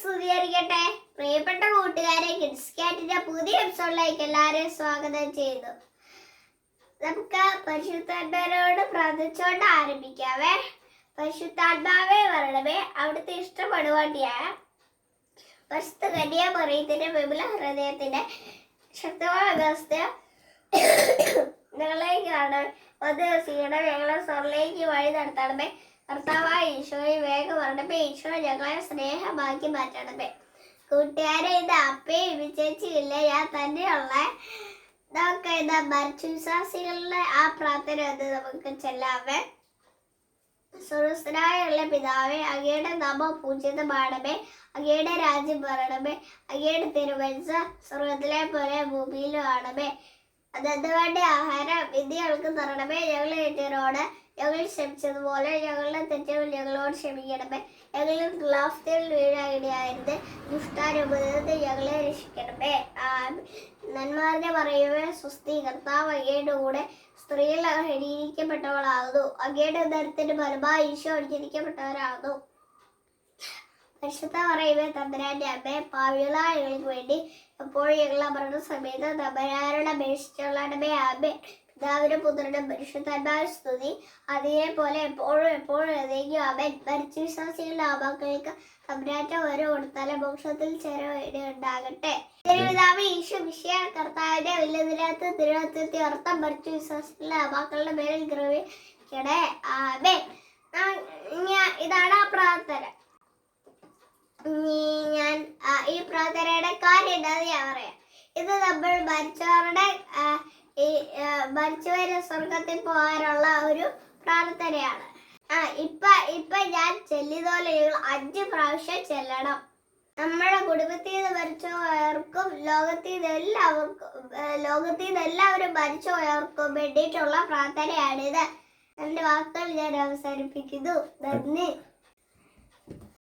സ്തുതിയായിരിക്കട്ടെ പ്രിയപ്പെട്ട കൂട്ടുകാരെ കിഡ്സ് കാറ്റിന്റെ പുതിയ എപ്പിസോഡിലേക്ക് എല്ലാവരെയും സ്വാഗതം ചെയ്യുന്നു. നമുക്ക് പരിശുദ്ധാത്മാരോട് പ്രാർത്ഥിച്ചുകൊണ്ട് ആരംഭിക്കാവേ. പരിശുദ്ധാത്മാവേ വരണമേ. അവിടുത്തെ ഇഷ്ടപ്പെടുവാണ്ടിയായ വസ്തു കന്യ പറയത്തിന്റെ വിപുല ഹൃദയത്തിന്റെ ശക്തമായ വ്യവസ്ഥ ഞങ്ങളേക്കാണ് ഒന്ന് സ്വീകരണം ഞങ്ങളെ സ്വർലേക്ക് വഴി നടത്തണമേ കർത്താവായ ഈശോയെ വേഗം വരണമേ ഈശോ ഞങ്ങളെ സ്നേഹമാക്കി മാറ്റണമേ. കൂട്ടുകാരെ ഇത് അപ്പേ വിജയിച്ചില്ല? ഞാൻ തന്നെയുള്ള നമുക്ക് ഇത് മരിച്ചു. വിശ്വാസികളുടെ ആ പ്രാർത്ഥന അത് നമുക്ക് ചെല്ലാമേ സുഹൃസ്ഥനായുള്ള പിതാവേ അങ്ങയുടെ നാമം പൂജിതമാണമേ. അങ്ങയുടെ രാജ്യം വരണമേ അങ്ങയുടെ തിരുവഞ്ച സ്വർഗത്തിലെ പോലെ ഭൂമിയിലും ആണമേ. അതത് വേണ്ടി? ആഹാരം ഇത് ഞങ്ങൾക്ക് തരണമേ. ഞങ്ങൾ ഏറ്റവരോട് ഞങ്ങൾ ക്ഷമിച്ചതുപോലെ ഞങ്ങളുടെ തെറ്റുകൾ ഞങ്ങളോട് ക്ഷമിക്കണമേ. ഞങ്ങൾ ഗ്ലാഫ്തിൽ വീഴായിടയായിരുന്നു ദുഷ്ടാനുഭവത്തിൽ ഞങ്ങളെ രക്ഷിക്കണമേ. നന്മാരുടെ പറയുവേ സ്വസ്തി കർത്താവ് അങ്ങയുടെ കൂടെ സ്ത്രീകൾ അനുഗ്രഹിക്കപ്പെട്ടവളാകുന്നു അങ്ങയുടെ ഉദരത്തിന്റെ ഫലമായി ഈശോ അനുഗ്രഹിക്കപ്പെട്ടവരാകുന്നു പരിശുദ്ധ പറയുന്ന തമ്പരാന്റെ അമ്മേ പാവികളായ ഞങ്ങൾക്ക് വേണ്ടി എപ്പോഴും ഞങ്ങൾ അമരണ സമയത്ത് തമ്പരാരുടെ അപേക്ഷിച്ചുള്ളടമേ ആമേ പിതാവിനും പുത്രനും പരിശുദ്ധന്മാർ സ്തുതി. അതേപോലെ എപ്പോഴും എപ്പോഴും ഏതെങ്കിലും അവൻ മരിച്ച വിശ്വാസികളുടെ ആവാക്കൾക്ക് തമ്പരാറ്റ ഓരോ കൊടുത്താലെ മോക്ഷത്തിൽ ചെറുണ്ടാകട്ടെ തിരുവിതാവ് ഈശോ വിഷയ കർത്താവിന്റെ വലിയതിനകത്ത് തിരുവനന്തപുരത്തെ അർത്ഥം മരിച്ച വിശ്വാസികളുടെ ആവാക്കളുടെ മേലിൽ ഗ്രഹിക്കണേ. ആമേ ഇതാണ് ആ പ്രാർത്ഥന. ഞാൻ ഈ പ്രാർത്ഥനയുടെ കാര്യം എന്താന്ന് ഞാൻ പറയാം. ഇത് നമ്മൾ മരിച്ചവരുടെ മരിച്ചവരെ സ്വർഗത്തിൽ പോകാനുള്ള ഒരു പ്രാർത്ഥനയാണ്. ആ ഇപ്പൊ ഇപ്പൊ ഞാൻ ചെല്ലിതോലെ അഞ്ച് പ്രാവശ്യം ചെല്ലണം. നമ്മുടെ കുടുംബത്തിൽ നിന്ന് മരിച്ചുപോയവർക്കും ലോകത്തിൽ നിന്ന് എല്ലാവർക്കും ലോകത്തിൽ നിന്ന് എല്ലാവരും മരിച്ചുപോയവർക്കും വേണ്ടിയിട്ടുള്ള പ്രാർത്ഥനയാണിത്. എന്റെ വാക്കുകൾ ഞാൻ അവസാനിപ്പിക്കുന്നു. നന്ദി.